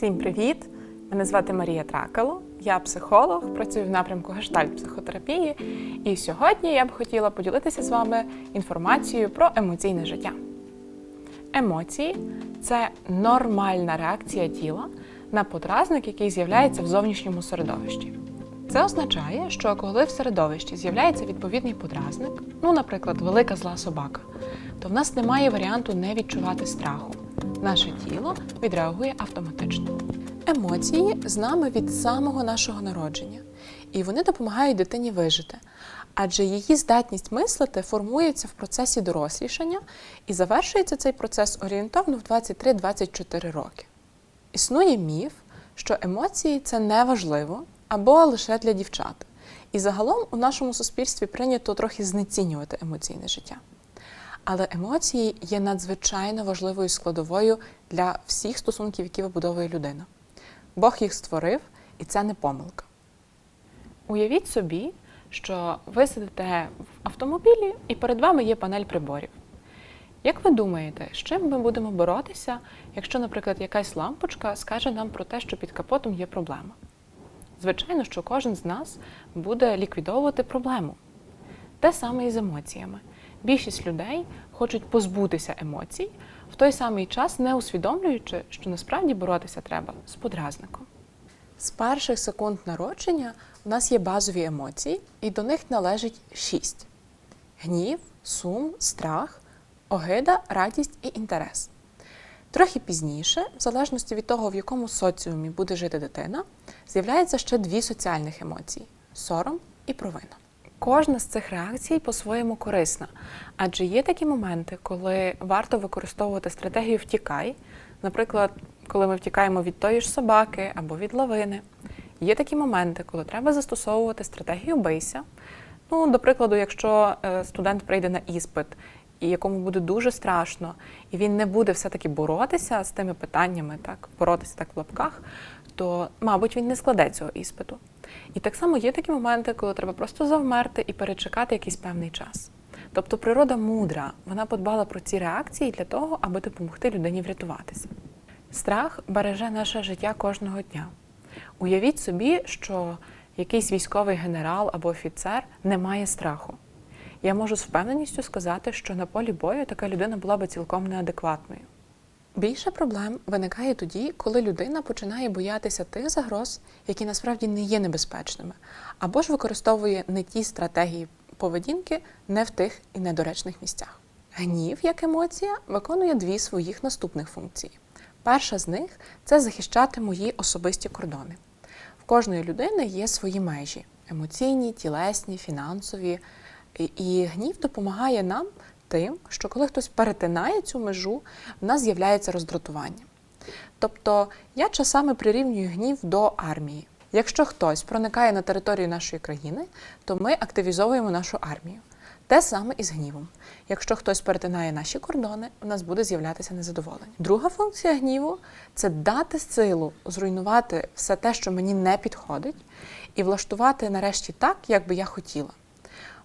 Всім привіт! Мене звати Марія Тракало. Я психолог, працюю в напрямку гештальт психотерапії. І сьогодні я б хотіла поділитися з вами інформацією про емоційне життя. Емоції це нормальна реакція тіла на подразник, який з'являється в зовнішньому середовищі. Це означає, що коли в середовищі з'являється відповідний подразник, ну, наприклад, велика зла собака, то в нас немає варіанту не відчувати страху. Наше тіло відреагує автоматично. Емоції з нами від самого нашого народження, і вони допомагають дитині вижити. Адже її здатність мислити формується в процесі дорослішання і завершується цей процес орієнтовно в 23-24 роки. Існує міф, що емоції це не важливо або лише для дівчат. І загалом у нашому суспільстві прийнято трохи знецінювати емоційне життя. Але емоції є надзвичайно важливою складовою для всіх стосунків, які вибудовує людина. Бог їх створив, і це не помилка. Уявіть собі, що ви сидите в автомобілі і перед вами є панель приборів. Як ви думаєте, з чим ми будемо боротися, якщо, наприклад, якась лампочка скаже нам про те, що під капотом є проблема? Звичайно, що кожен з нас буде ліквідовувати проблему. Те саме і з емоціями. Більшість людей хочуть позбутися емоцій, в той самий час не усвідомлюючи, що насправді боротися треба з подразником. З перших секунд народження у нас є базові емоції, і до них належить шість: гнів, сум, страх, огида, радість і інтерес. Трохи пізніше, в залежності від того, в якому соціумі буде жити дитина, з'являються ще дві соціальних емоції сором і провина. Кожна з цих реакцій по-своєму корисна, адже є такі моменти, коли варто використовувати стратегію втікай, наприклад, коли ми втікаємо від тої ж собаки або від лавини. Є такі моменти, коли треба застосовувати стратегію бийся. Ну, до прикладу, якщо е, студент прийде на іспит, і якому буде дуже страшно, і він не буде все-таки боротися з тими питаннями, так, боротися так в лапках, то, мабуть, він не складе цього іспиту. І так само є такі моменти, коли треба просто завмерти і перечекати якийсь певний час. Тобто природа мудра, вона подбала про ці реакції для того, аби допомогти людині врятуватися. Страх береже наше життя кожного дня. Уявіть собі, що якийсь військовий генерал або офіцер не має страху. Я можу з впевненістю сказати, що на полі бою така людина була би цілком неадекватною. Більше проблем виникає тоді, коли людина починає боятися тих загроз, які насправді не є небезпечними, або ж використовує не ті стратегії поведінки не в тих і недоречних місцях. Гнів як емоція виконує дві своїх наступних функції. Перша з них це захищати мої особисті кордони. В кожної людини є свої межі емоційні, тілесні, фінансові. І- гнів допомагає нам тим, що коли хтось перетинає цю межу, в нас з'являється роздратування. Тобто я часами прирівнюю гнів до армії. Якщо хтось проникає на територію нашої країни, то ми активізовуємо нашу армію. Те саме і з гнівом. Якщо хтось перетинає наші кордони, у нас буде з'являтися незадоволення. Друга функція гніву це дати силу зруйнувати все те, що мені не підходить, і влаштувати нарешті так, як би я хотіла.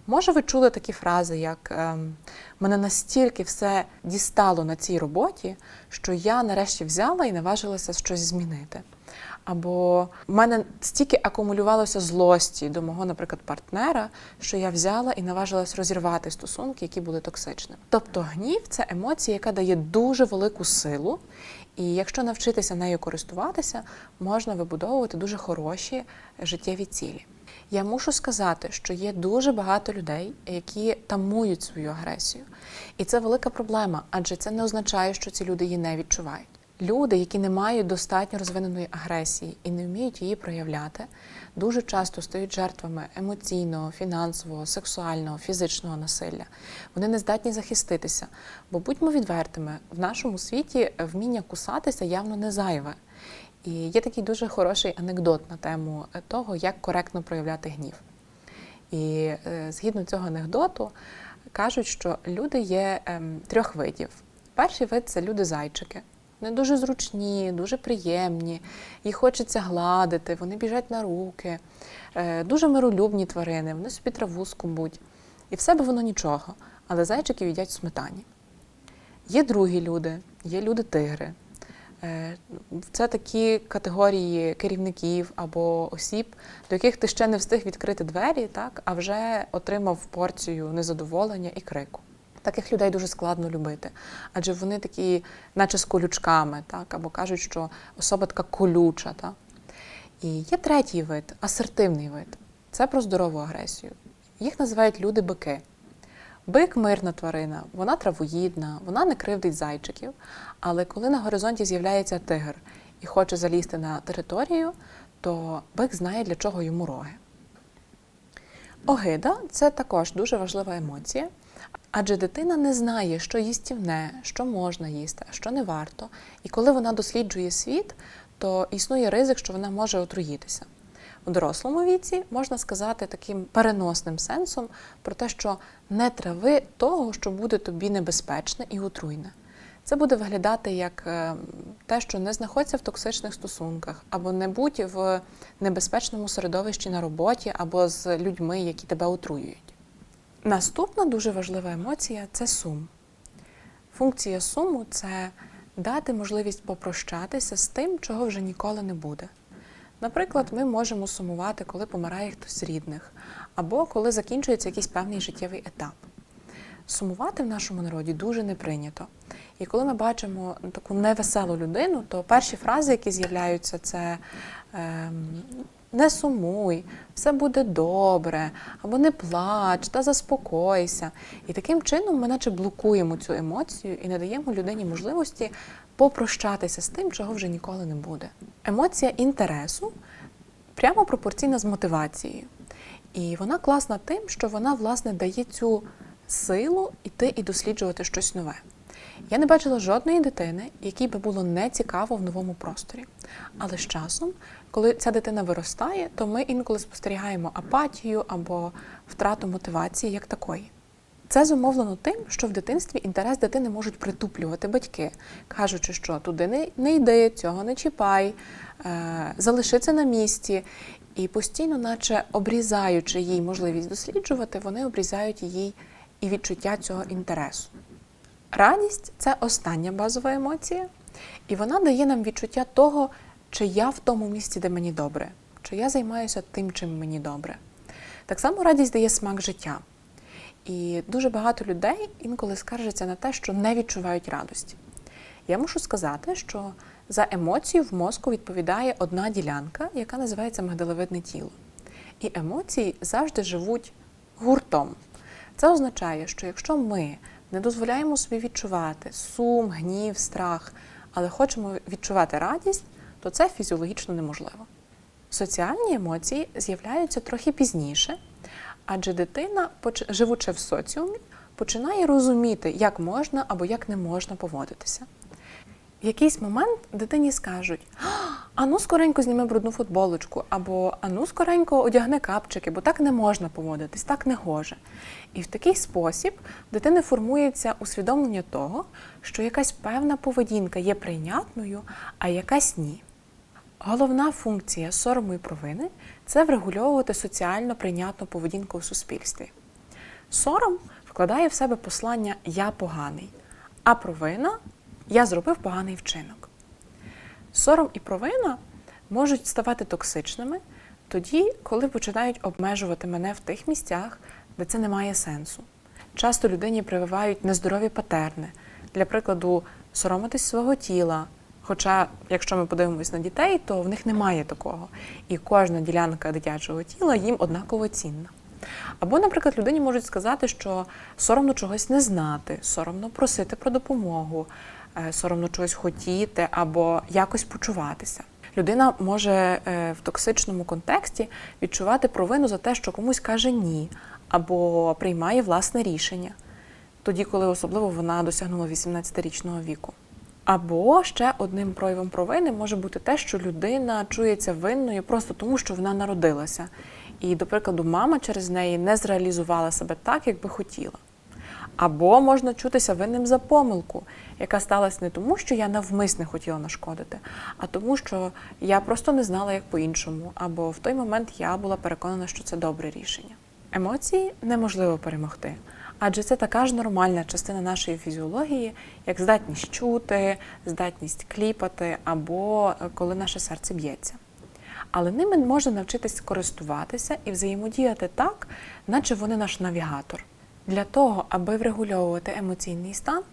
Може, ви чули такі фрази, як ем, мене настільки все дістало на цій роботі, що я нарешті взяла і наважилася щось змінити. Або в мене стільки акумулювалося злості до мого, наприклад, партнера, що я взяла і наважилась розірвати стосунки, які були токсичними. Тобто гнів це емоція, яка дає дуже велику силу, і якщо навчитися нею користуватися, можна вибудовувати дуже хороші життєві цілі. Я мушу сказати, що є дуже багато людей, які тамують свою агресію. І це велика проблема, адже це не означає, що ці люди її не відчувають. Люди, які не мають достатньо розвиненої агресії і не вміють її проявляти, дуже часто стають жертвами емоційного, фінансового, сексуального, фізичного насилля. Вони не здатні захиститися. Бо будьмо відвертими, в нашому світі вміння кусатися явно не зайве. І є такий дуже хороший анекдот на тему того, як коректно проявляти гнів. І е, згідно цього анекдоту кажуть, що люди є ем, трьох видів. Перший вид це люди-зайчики. Вони дуже зручні, дуже приємні, їх хочеться гладити, вони біжать на руки, е, дуже миролюбні тварини, вони собі траву скубуть. І в себе воно нічого, але зайчики їдять в сметані. Є другі люди, є люди-тигри. Е, Це такі категорії керівників або осіб, до яких ти ще не встиг відкрити двері, так, а вже отримав порцію незадоволення і крику. Таких людей дуже складно любити, адже вони такі, наче з колючками, так, або кажуть, що особа така колюча. Так. І є третій вид асертивний вид. Це про здорову агресію. Їх називають люди-бики. Бик мирна тварина, вона травоїдна, вона не кривдить зайчиків. Але коли на горизонті з'являється тигр і хоче залізти на територію, то бик знає, для чого йому роги. Огида це також дуже важлива емоція, адже дитина не знає, що їстівне, що можна їсти, а що не варто. І коли вона досліджує світ, то існує ризик, що вона може отруїтися. У дорослому віці можна сказати таким переносним сенсом про те, що не трави того, що буде тобі небезпечне і отруйне. Це буде виглядати як е, те, що не знаходься в токсичних стосунках, або не будь в небезпечному середовищі на роботі, або з людьми, які тебе отруюють. Наступна дуже важлива емоція це сум. Функція суму це дати можливість попрощатися з тим, чого вже ніколи не буде. Наприклад, ми можемо сумувати, коли помирає хтось з рідних, або коли закінчується якийсь певний життєвий етап. Сумувати в нашому народі дуже не прийнято. І коли ми бачимо таку невеселу людину, то перші фрази, які з'являються, це ем, не сумуй, все буде добре, або не плач, та заспокойся. І таким чином ми наче блокуємо цю емоцію і не даємо людині можливості попрощатися з тим, чого вже ніколи не буде. Емоція інтересу прямо пропорційна з мотивацією. І вона класна тим, що вона, власне, дає цю силу йти і досліджувати щось нове. Я не бачила жодної дитини, якій би було не цікаво в новому просторі. Але з часом, коли ця дитина виростає, то ми інколи спостерігаємо апатію або втрату мотивації як такої. Це зумовлено тим, що в дитинстві інтерес дитини можуть притуплювати батьки, кажучи, що туди не, не йди, цього не чіпай, е, залиши на місці. І постійно, наче обрізаючи їй можливість досліджувати, вони обрізають їй і відчуття цього інтересу. Радість це остання базова емоція, і вона дає нам відчуття того, чи я в тому місці, де мені добре, чи я займаюся тим, чим мені добре. Так само радість дає смак життя. І дуже багато людей інколи скаржаться на те, що не відчувають радості. Я мушу сказати, що за емоцію в мозку відповідає одна ділянка, яка називається мигдалевидне тіло. І емоції завжди живуть гуртом. Це означає, що якщо ми не дозволяємо собі відчувати сум, гнів, страх, але хочемо відчувати радість, то це фізіологічно неможливо. Соціальні емоції з'являються трохи пізніше, адже дитина, живучи в соціумі, починає розуміти, як можна або як не можна поводитися. В якийсь момент дитині скажуть: ану скоренько зніми брудну футболочку, або ану скоренько одягни капчики, бо так не можна поводитись, так не гоже. І в такий спосіб дитини формується усвідомлення того, що якась певна поведінка є прийнятною, а якась ні. Головна функція сорому і провини це врегульовувати соціально прийнятну поведінку у суспільстві. Сором вкладає в себе послання Я поганий, а провина Я зробив поганий вчинок. Сором і провина можуть ставати токсичними тоді, коли починають обмежувати мене в тих місцях, де це не має сенсу. Часто людині прививають нездорові патерни, для прикладу, соромитись свого тіла. Хоча, якщо ми подивимось на дітей, то в них немає такого. І кожна ділянка дитячого тіла їм однаково цінна. Або, наприклад, людині можуть сказати, що соромно чогось не знати, соромно просити про допомогу, соромно чогось хотіти або якось почуватися. Людина може е, в токсичному контексті відчувати провину за те, що комусь каже ні, або приймає власне рішення, тоді, коли особливо вона досягнула 18-річного віку. Або ще одним проявом провини може бути те, що людина чується винною просто тому, що вона народилася. І, до прикладу, мама через неї не зреалізувала себе так, як би хотіла. Або можна чутися винним за помилку, яка сталася не тому, що я навмисне хотіла нашкодити, а тому, що я просто не знала, як по-іншому, або в той момент я була переконана, що це добре рішення. Емоції неможливо перемогти, Адже це така ж нормальна частина нашої фізіології, як здатність чути, здатність кліпати або е, коли наше серце б'ється. Але ними можна навчитись користуватися і взаємодіяти так, наче вони наш навігатор. Для того, аби врегульовувати емоційний стан,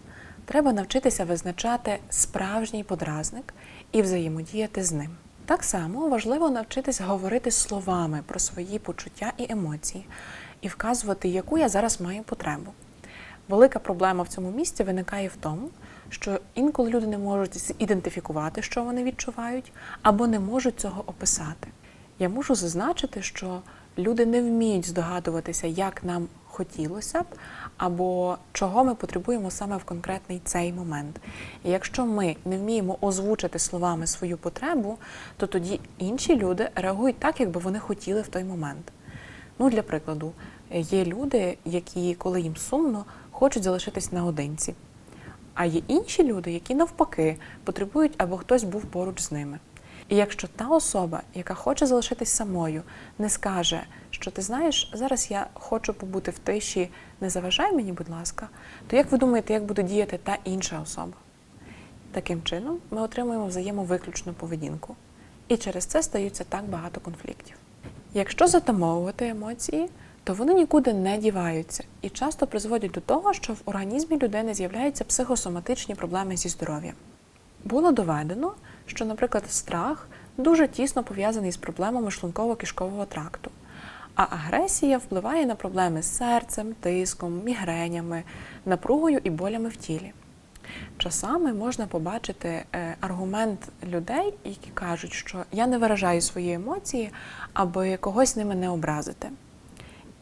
треба навчитися визначати справжній подразник і взаємодіяти з ним. Так само важливо навчитись говорити словами про свої почуття і емоції і вказувати, яку я зараз маю потребу. Велика проблема в цьому місці виникає в тому, що інколи люди не можуть ідентифікувати, що вони відчувають, або не можуть цього описати. Я можу зазначити, що люди не вміють здогадуватися, як нам хотілося б, або чого ми потребуємо саме в конкретний цей момент. І якщо ми не вміємо озвучити словами свою потребу, то тоді інші люди реагують так, якби вони хотіли в той момент. Ну, для прикладу, є люди, які, коли їм сумно, хочуть залишитись наодинці. А є інші люди, які навпаки потребують, аби хтось був поруч з ними. І якщо та особа, яка хоче залишитись самою, не скаже, що ти знаєш, зараз я хочу побути в тиші, не заважай мені, будь ласка, то як ви думаєте, як буде діяти та інша особа? Таким чином, ми отримуємо взаємовиключну поведінку. І через це стаються так багато конфліктів. Якщо затамовувати емоції, то вони нікуди не діваються і часто призводять до того, що в організмі людини з'являються психосоматичні проблеми зі здоров'ям. Було доведено, що, наприклад, страх дуже тісно пов'язаний з проблемами шлунково-кишкового тракту, а агресія впливає на проблеми з серцем, тиском, мігренями, напругою і болями в тілі. Часами можна побачити е, аргумент людей, які кажуть, що я не виражаю свої емоції, аби когось ними не образити.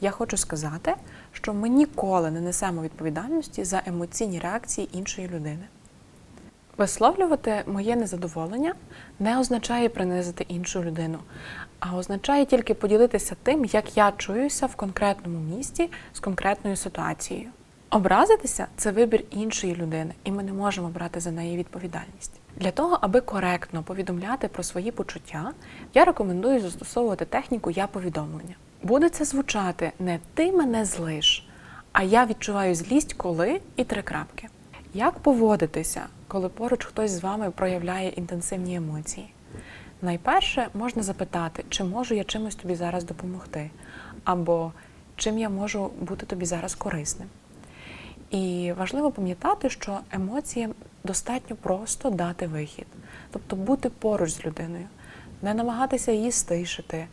Я хочу сказати, що ми ніколи не несемо відповідальності за емоційні реакції іншої людини. Висловлювати моє незадоволення не означає принизити іншу людину, а означає тільки поділитися тим, як я чуюся в конкретному місці з конкретною ситуацією. Образитися це вибір іншої людини, і ми не можемо брати за неї відповідальність. Для того, аби коректно повідомляти про свої почуття, я рекомендую застосовувати техніку я повідомлення. Буде це звучати не ти мене злиш, а я відчуваю злість, коли і три крапки. Як поводитися, коли поруч хтось з вами проявляє інтенсивні емоції? Найперше можна запитати, чи можу я чимось тобі зараз допомогти, або чим я можу бути тобі зараз корисним. І важливо пам'ятати, що емоціям достатньо просто дати вихід, тобто бути поруч з людиною, не намагатися її стишити,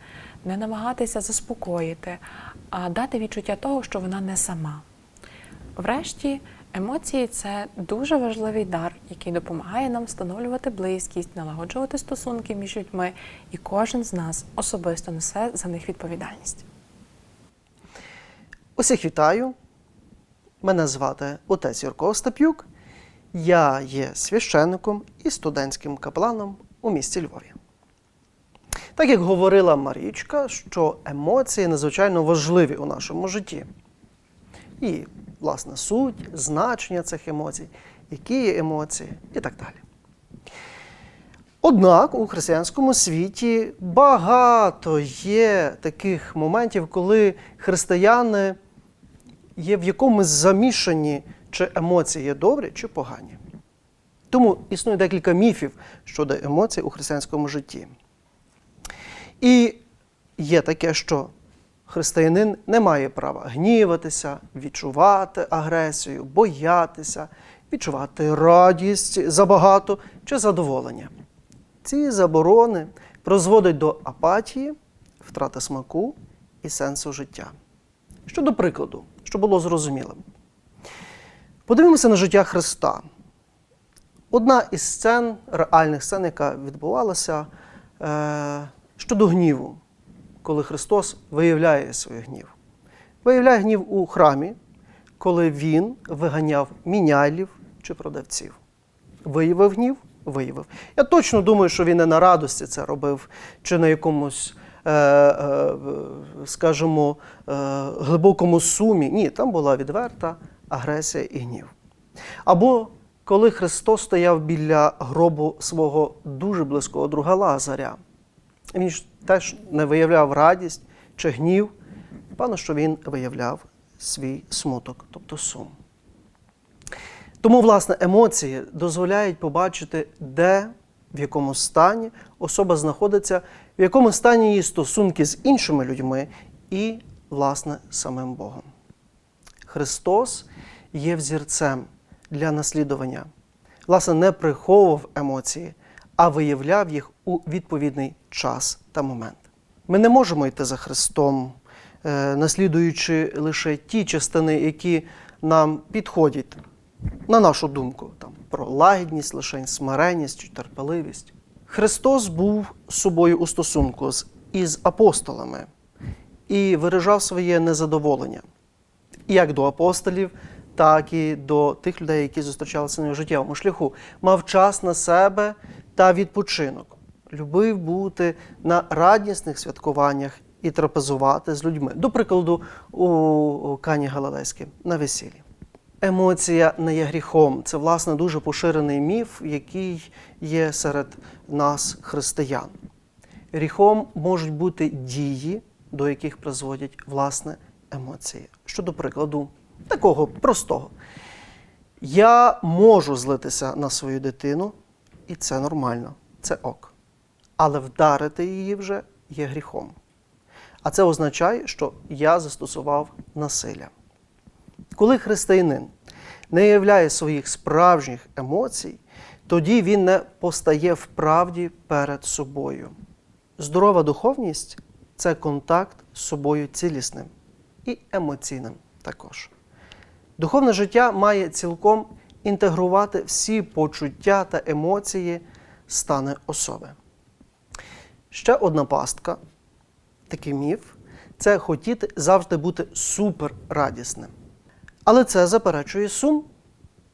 не намагатися заспокоїти, а дати відчуття того, що вона не сама. Врешті, емоції це дуже важливий дар, який допомагає нам встановлювати близькість, налагоджувати стосунки між людьми, і кожен з нас особисто несе за них відповідальність. Усіх вітаю. Мене звати отець Юрко Остап'юк. Я є священником і студентським капеланом у місті Львові. Так як говорила Марічка, що емоції надзвичайно важливі у нашому житті. І, власне, суть, значення цих емоцій, які є емоції і так далі. Однак у християнському світі багато є таких моментів, коли християни є в якомусь замішані, чи емоції є добрі, чи погані. Тому існує декілька міфів щодо емоцій у християнському житті. І є таке, що християнин не має права гніватися, відчувати агресію, боятися, відчувати радість забагато чи задоволення. Ці заборони призводять до апатії, втрати смаку і сенсу життя. Щодо прикладу, щоб було зрозумілим. Подивимося на життя Христа. Одна із сцен, реальних сцен, яка відбувалася е, щодо гніву, коли Христос виявляє свій гнів. Виявляє гнів у храмі, коли Він виганяв мінялів чи продавців. Виявив гнів, виявив. Я точно думаю, що він не на радості це робив, чи на якомусь, е, е, скажімо, е, глибокому сумі. Ні, там була відверта агресія і гнів. Або коли Христос стояв біля гробу свого дуже близького друга Лазаря, він ж теж не виявляв радість чи гнів, певно, що він виявляв свій смуток, тобто сум. Тому, власне, емоції дозволяють побачити, де, в якому стані особа знаходиться, в якому стані її стосунки з іншими людьми і, власне, самим Богом. Христос є взірцем для наслідування. Власне, не приховував емоції, а виявляв їх у відповідний час та момент. Ми не можемо йти за Христом, е, наслідуючи лише ті частини, які нам підходять, на нашу думку, там, про лагідність, лише смиренність чи терпеливість. Христос був собою у стосунку з, із апостолами і виражав своє незадоволення як до апостолів, так і до тих людей, які зустрічалися на його життєвому шляху. Мав час на себе та відпочинок. Любив бути на радісних святкуваннях і трапезувати з людьми. До прикладу, у Кані Галилейській на весіллі. Емоція не є гріхом. Це, власне, дуже поширений міф, який є серед нас, християн. Гріхом можуть бути дії, до яких призводять власне емоції. Щодо прикладу, такого простого. Я можу злитися на свою дитину, і це нормально, це ок. Але вдарити її вже є гріхом. А це означає, що я застосував насилля. Коли християнин не являє своїх справжніх емоцій, тоді він не постає в правді перед собою. Здорова духовність це контакт з собою цілісним і емоційним також. Духовне життя має цілком інтегрувати всі почуття та емоції стани особи. Ще одна пастка, такий міф це хотіти завжди бути суперрадісним. Але це заперечує сум,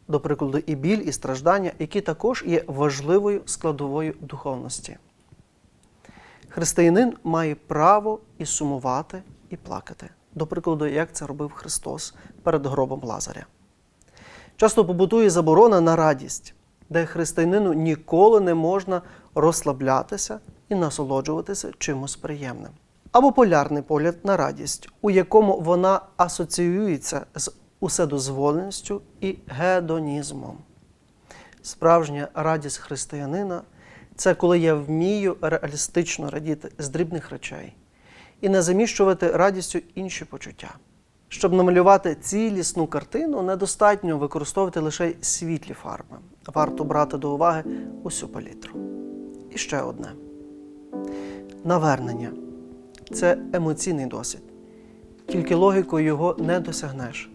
до прикладу, і біль, і страждання, які також є важливою складовою духовності. Християнин має право і сумувати, і плакати. До прикладу, як це робив Христос перед гробом Лазаря. Часто побутує заборона на радість, де християнину ніколи не можна розслаблятися і насолоджуватися чимось приємним. Або полярний погляд на радість, у якому вона асоціюється з уседозволеністю і гедонізмом. Справжня радість християнина це коли я вмію реалістично радіти з дрібних речей і не заміщувати радістю інші почуття. Щоб намалювати цілісну картину, недостатньо використовувати лише світлі фарби. Варто брати до уваги усю палітру. І ще одне: навернення це емоційний досвід. Тільки логікою його не досягнеш.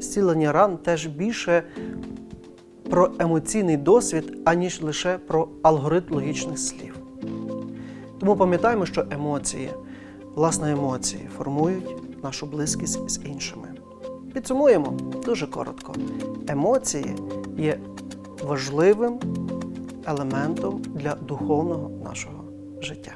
Зцілення ран теж більше про емоційний досвід, аніж лише про алгоритм логічних слів. Тому пам'ятаємо, що емоції, власне, емоції формують нашу близькість з іншими. Підсумуємо дуже коротко. Емоції є важливим елементом для духовного нашого життя.